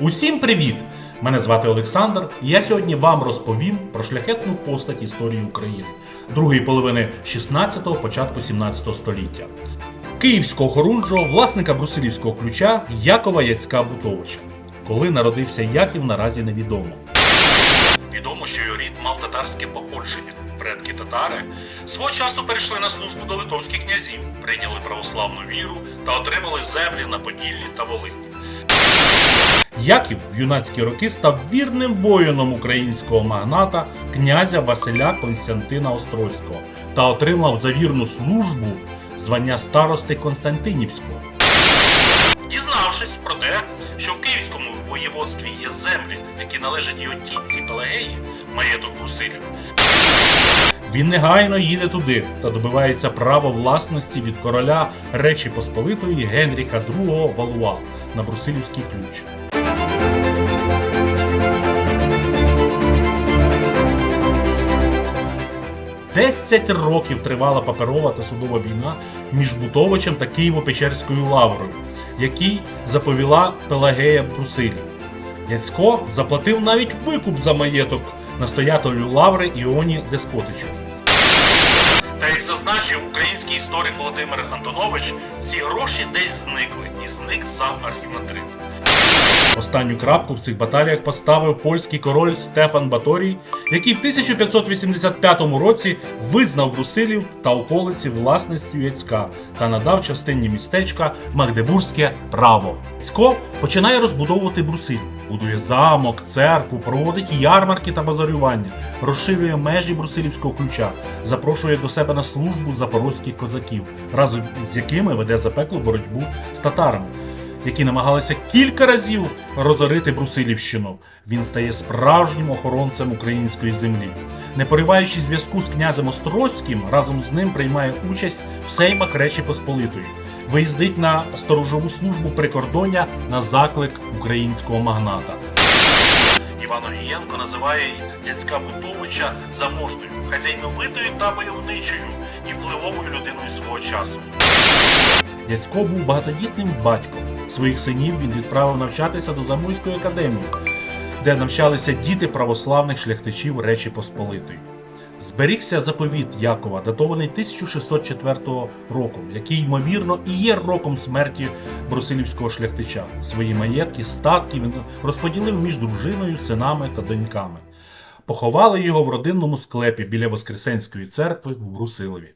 Усім привіт! Мене звати Олександр, і я сьогодні вам розповім про шляхетну постать історії України другої половини 16-го, початку 17 століття. Київського хорунжого, власника брусилівського ключа Якова Яцька Бутовича. Коли народився Яків, наразі невідомо. Відомо, що його рід мав татарське походження. Предки татари свого часу перейшли на службу до литовських князів, прийняли православну віру та отримали землі на Поділлі та Волині. Яків в юнацькі роки став вірним воїном українського магната князя Василя Константина Острозького та отримав за вірну службу звання старости Константинівського. Дізнавшись про те, що в Київському воєводстві є землі, які належать його тітці Пелагеї, маєток Брусилів, він негайно їде туди та добивається права власності від короля Речі Посполитої Генріха II Валуа на Брусилівський ключ. Десять років тривала паперова та судова війна між Бутовичем та Києво-Печерською лаврою, який заповіла Пелагея Брусилів. Яцько заплатив навіть викуп за маєток настоятелю лаври Іоні Деспотичу. Та як зазначив український історик Володимир Антонович, ці гроші десь зникли, і зник сам архімандрит. Останню крапку в цих баталіях поставив польський король Стефан Баторій, який в 1585 році визнав Брусилів та околиці власністю Яцька та надав частині містечка Магдебурзьке право. Яцько починає розбудовувати Брусилів, будує замок, церкву, проводить ярмарки та базарювання, розширює межі брусилівського ключа, запрошує до себе на службу запорозьких козаків, разом з якими веде запеклу боротьбу з татарами які намагалися кілька разів розорити Брусилівщину. Він стає справжнім охоронцем української землі. Не пориваючи зв'язку з князем Острозьким, разом з ним приймає участь в сеймах Речі Посполитої. Виїздить на сторожову службу прикордоння на заклик українського магната. Іван Огієнко називає Яцька Бутовича заможною, хазяйновитою та войовничою і впливовою людиною свого часу. Яцько був багатодітним батьком. Своїх синів він відправив навчатися до Замойської академії, де навчалися діти православних шляхтичів Речі Посполитої. Зберігся заповіт Якова, датований 1604 роком, який, ймовірно, і є роком смерті брусилівського шляхтича. Свої маєтки, статки він розподілив між дружиною, синами та доньками. Поховали його в родинному склепі біля Воскресенської церкви в Брусилові.